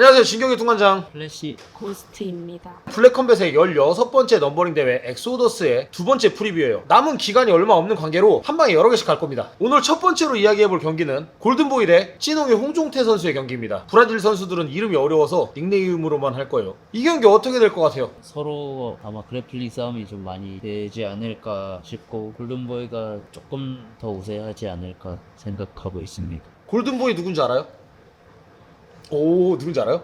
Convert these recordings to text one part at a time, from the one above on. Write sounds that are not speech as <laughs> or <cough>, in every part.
안녕하세요 진경의 통관장 플래시 고스트입니다. 블랙컴뱃의 16번째 넘버링 대회 엑소더스의 두 번째 프리뷰예요 남은 기간이 얼마 없는 관계로 한 방에 여러 개씩 갈 겁니다 오늘 첫 번째로 이야기해볼 경기는 골든보이 대 찐홍의 홍종태 선수의 경기입니다 브라질 선수들은 이름이 어려워서 닉네임으로만 할 거예요 이 경기 어떻게 될 것 같아요? 서로 아마 그래플링 싸움이 좀 많이 되지 않을까 싶고 골든보이가 조금 더 우세하지 않을까 생각하고 있습니다. 골든보이 누군지 알아요? 오 누군지 알아요?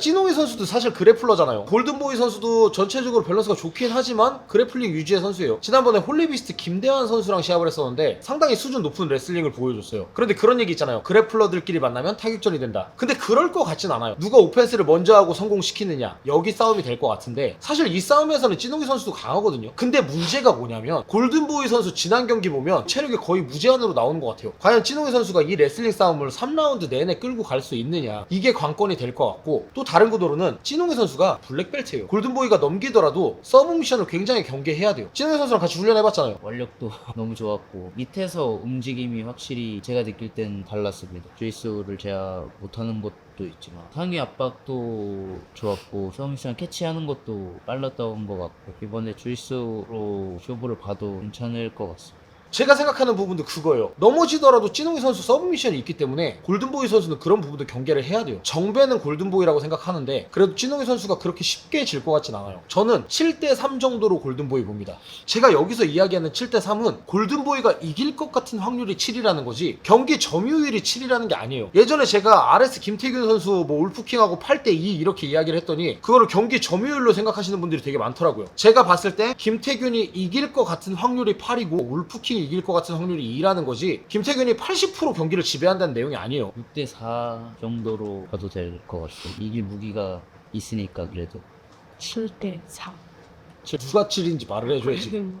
찐홍이 선수도 사실 그래플러잖아요. 골든보이 선수도 전체적으로 밸런스가 좋긴 하지만 그래플링 유지의 선수예요. 지난번에 홀리비스트 김대환 선수랑 시합을 했었는데 상당히 수준 높은 레슬링을 보여줬어요. 그런데 그런 얘기 있잖아요. 그래플러들끼리 만나면 타격전이 된다. 근데 그럴 것 같진 않아요. 누가 오펜스를 먼저 하고 성공시키느냐 여기 싸움이 될 것 같은데 사실 이 싸움에서는 찐홍이 선수도 강하거든요. 근데 문제가 뭐냐면 골든보이 선수 지난 경기 보면 체력이 거의 무제한으로 나오는 것 같아요. 과연 찐홍이 선수가 이 레슬링 싸움을 3라운드 내내 끌고 갈 수 있느냐 이게 관건이 될 것 같고 또 다른 구도로는 찐홍이 선수가 블랙벨트예요. 골든보이가 넘기더라도 서브 미션을 굉장히 경계해야 돼요. 찐홍이 선수랑 같이 훈련해봤잖아요. 원력도 <laughs> 너무 좋았고 밑에서 움직임이 확실히 제가 느낄 땐 달랐습니다. 주이스를 제가 못하는 것도 있지만 상위 압박도 좋았고 서미션 캐치하는 것도 빨랐던 것 같고 이번에 주이스로 쇼부를 봐도 괜찮을 것 같습니다. 제가 생각하는 부분도 그거예요. 넘어지더라도 찐홍이 선수 서브미션이 있기 때문에 골든보이 선수는 그런 부분도 경계를 해야 돼요. 정배는 골든보이라고 생각하는데 그래도 찐홍이 선수가 그렇게 쉽게 질 것 같진 않아요. 저는 7대3 정도로 골든보이 봅니다. 제가 여기서 이야기하는 7대3은 골든보이가 이길 것 같은 확률이 7이라는 거지 경기 점유율이 7이라는 게 아니에요. 예전에 제가 RS 김태균 선수 뭐 울프킹하고 8대2 이렇게 이야기를 했더니 그거를 경기 점유율로 생각하시는 분들이 되게 많더라고요. 제가 봤을 때 김태균이 이길 것 같은 확률이 8이고 울프킹이 이길 것 같은 확률이 2라는 거지 김태균이 80% 경기를 지배한다는 내용이 아니에요. 6대4 정도로 가도 될 것 같아요. 이길 무기가 있으니까 그래도 7대 4. 누가 7인지 말을 해줘야지.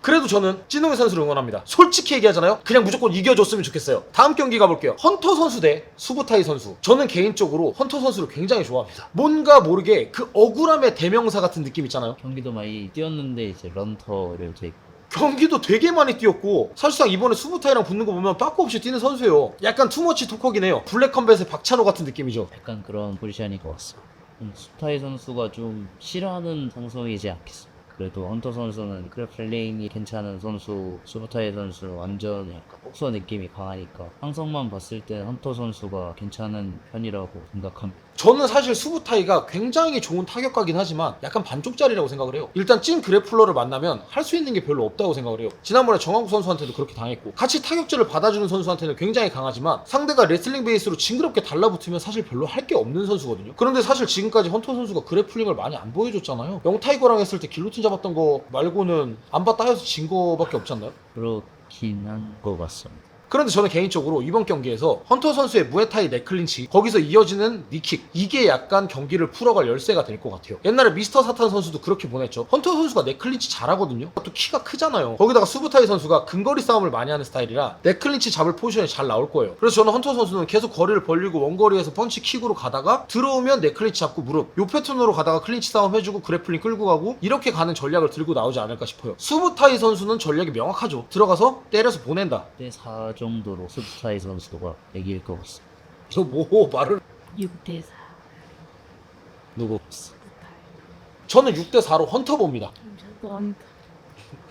그래도 저는 찐홍의 선수를 응원합니다. 솔직히 얘기하잖아요. 그냥 무조건 이겨줬으면 좋겠어요. 다음 경기 가볼게요. 헌터 선수 대 수부타이 선수. 저는 개인적으로 헌터 선수를 굉장히 좋아합니다. 뭔가 모르게 그 억울함의 대명사 같은 느낌 있잖아요. 경기도 많이 뛰었는데 이제 런터를 되게 경기도 되게 많이 뛰었고 사실상 이번에 수부타이랑 붙는 거 보면 빠꾸 없이 뛰는 선수예요. 약간 투머치 토커긴 해요. 블랙컴뱃의 박찬호 같은 느낌이죠. 약간 그런 포지션인 것 같습니다. 음, 스타이 선수가 좀 싫어하는 상성이지 않겠습니까? 그래도 헌터 선수는 그래플링이 괜찮은 선수, 수부타이 선수는 완전 약간 복서 느낌이 강하니까 상성만 봤을 때 헌터 선수가 괜찮은 편이라고 생각합니다. 저는 사실 수부타이가 굉장히 좋은 타격가긴 하지만 약간 반쪽짜리라고 생각을 해요. 일단 찐 그래플러를 만나면 할 수 있는 게 별로 없다고 생각을 해요. 지난번에 정한국 선수한테도 그렇게 당했고 같이 타격질을 받아주는 선수한테는 굉장히 강하지만 상대가 레슬링 베이스로 징그럽게 달라붙으면 사실 별로 할 게 없는 선수거든요. 그런데 사실 지금까지 헌터 선수가 그래플링을 많이 안 보여줬잖아요. 영타이거랑 했을 때 길로틴 잡았던 거 말고는 안바 따여서 진 거밖에 없지 않나요? 그렇긴 한 것 같습니다. 그런데 저는 개인적으로 이번 경기에서 헌터 선수의 무에타이 넥클린치 거기서 이어지는 니킥 이게 약간 경기를 풀어갈 열쇠가 될 것 같아요. 옛날에 미스터 사탄 선수도 그렇게 보냈죠. 헌터 선수가 넥클린치 잘하거든요. 또 키가 크잖아요. 거기다가 수부타이 선수가 근거리 싸움을 많이 하는 스타일이라 넥클린치 잡을 포지션이 잘 나올 거예요. 그래서 저는 헌터 선수는 계속 거리를 벌리고 원거리에서 펀치 킥으로 가다가 들어오면 넥클린치 잡고 무릎 요 패턴으로 가다가 클린치 싸움 해주고 그래플링 끌고 가고 이렇게 가는 전략을 들고 나오지 않을까 싶어요. 수부타이 선수는 전략이 명확하죠. 들어가서 때려서 보낸다. 6대4 정도로 스타이 선수가 이길 것 같습니다. 저뭐 말을 6대 4. 누구? 저는 6대 4로 헌터 봅니다. 원.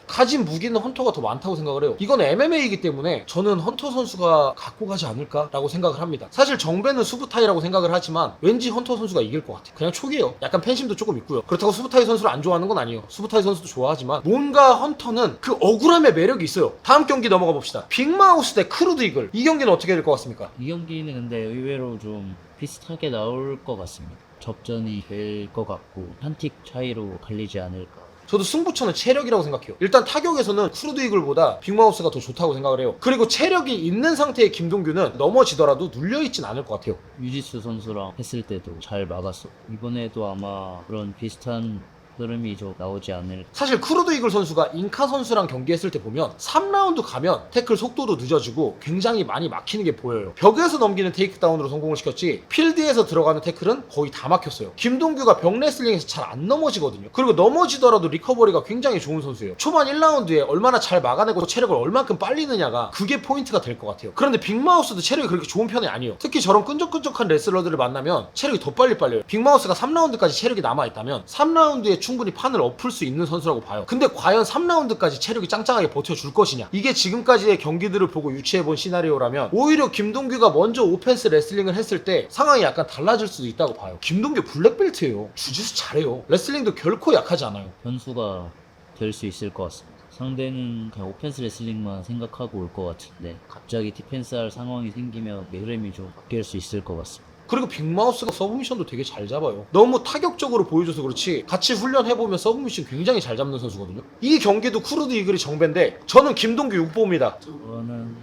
가진 무기는 헌터가 더 많다고 생각을 해요. 이건 MMA이기 때문에 저는 헌터 선수가 갖고 가지 않을까라고 생각을 합니다. 사실 정배는 수부타이라고 생각을 하지만 왠지 헌터 선수가 이길 것 같아요. 그냥 촉이에요. 약간 팬심도 조금 있고요. 그렇다고 수부타이 선수를 안 좋아하는 건 아니에요. 수부타이 선수도 좋아하지만 뭔가 헌터는 그 억울함의 매력이 있어요. 다음 경기 넘어가 봅시다. 빅마우스 대 크루드 이글. 이 경기는 어떻게 될 것 같습니까? 이 경기는 근데 의외로 좀 비슷하게 나올 것 같습니다. 접전이 될 것 같고 한 틱 차이로 갈리지 않을까. 저도 승부처는 체력이라고 생각해요. 일단 타격에서는 크루드 이글보다 빅마우스가 더 좋다고 생각을 해요. 그리고 체력이 있는 상태의 김동규는 넘어지더라도 눌려있진 않을 것 같아요. 유지수 선수랑 했을 때도 잘 막았어. 이번에도 아마 그런 비슷한 흐름이 좀 나오지 않을 사실 크루드 이글 선수가 인카 선수랑 경기했을 때 보면 3라운드 가면 태클 속도도 늦어지고 굉장히 많이 막히는 게 보여요. 벽에서 넘기는 테이크다운으로 성공을 시켰지 필드에서 들어가는 태클은 거의 다 막혔어요. 김동규가 벽 레슬링에서 잘 안 넘어지거든요. 그리고 넘어지더라도 리커버리가 굉장히 좋은 선수예요. 초반 1라운드에 얼마나 잘 막아내고 체력을 얼만큼 빨리느냐가 그게 포인트가 될 것 같아요. 그런데 빅마우스도 체력이 그렇게 좋은 편이 아니에요. 특히 저런 끈적끈적한 레슬러들을 만나면 체력이 더 빨리 빨려요. 빅마우스가 3라운드까지 체력이 남아있다면 3라운드에 충분히 판을 엎을 수 있는 선수라고 봐요. 근데 과연 3라운드까지 체력이 짱짱하게 버텨줄 것이냐? 이게 지금까지의 경기들을 보고 유추해본 시나리오라면 오히려 김동규가 먼저 오펜스 레슬링을 했을 때 상황이 약간 달라질 수도 있다고 봐요. 김동규 블랙벨트예요. 주짓수 잘해요. 레슬링도 결코 약하지 않아요. 변수가 될 수 있을 것 같습니다. 상대는 그냥 오펜스 레슬링만 생각하고 올 것 같은데 갑자기 디펜스 할 상황이 생기면 흐름이 좀 바뀔 수 있을 것 같습니다. 그리고 빅마우스가 서브미션도 되게 잘 잡아요. 너무 타격적으로 보여줘서 그렇지 같이 훈련해보면 서브미션 굉장히 잘 잡는 선수거든요. 이 경기도 쿠르드 이글이 정배인데 저는 김동규 6보입니다. 저는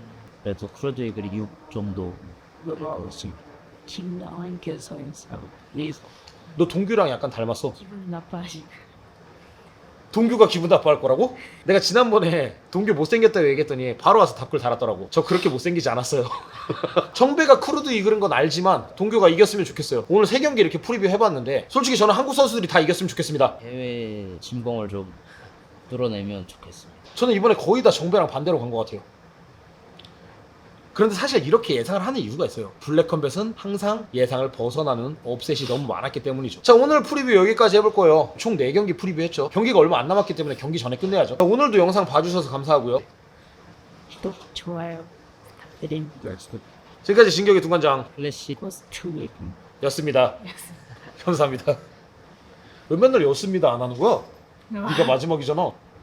그래도 크루드 이글이 6 정도 그렇습니다. 김나원께서 그래서 너 동규랑 약간 닮았어. 기분 나빠하시고 동규가 기분 나빠할 거라고? 내가 지난번에 동규 못생겼다고 얘기했더니 바로 와서 답글 달았더라고. 저 그렇게 못생기지 않았어요. 정배가 크루드 이글은 건 알지만 동규가 이겼으면 좋겠어요. 오늘 세 경기 이렇게 프리뷰 해봤는데 솔직히 저는 한국 선수들이 다 이겼으면 좋겠습니다. 해외 진공을 좀 뚫어내면 좋겠습니다. 저는 이번에 거의 다 정배랑 반대로 간 것 같아요. 그런데 사실 이렇게 예상을 하는 이유가 있어요. 블랙컴뱃은 항상 예상을 벗어나는 업셋이 너무 많았기 때문이죠. 자, 오늘 프리뷰 여기까지 해볼 거예요. 총 4경기 프리뷰했죠. 경기가 얼마 안 남았기 때문에 경기 전에 끝내야죠. 자, 오늘도 영상 봐주셔서 감사하고요. 구독 좋아요 부탁드립니다. 지금까지 진격의 두관장 클래식 포스트 였습니다. <laughs> 감사합니다. 왜 맨날 였습니다 안 하는 거야? 네가 마지막이잖아.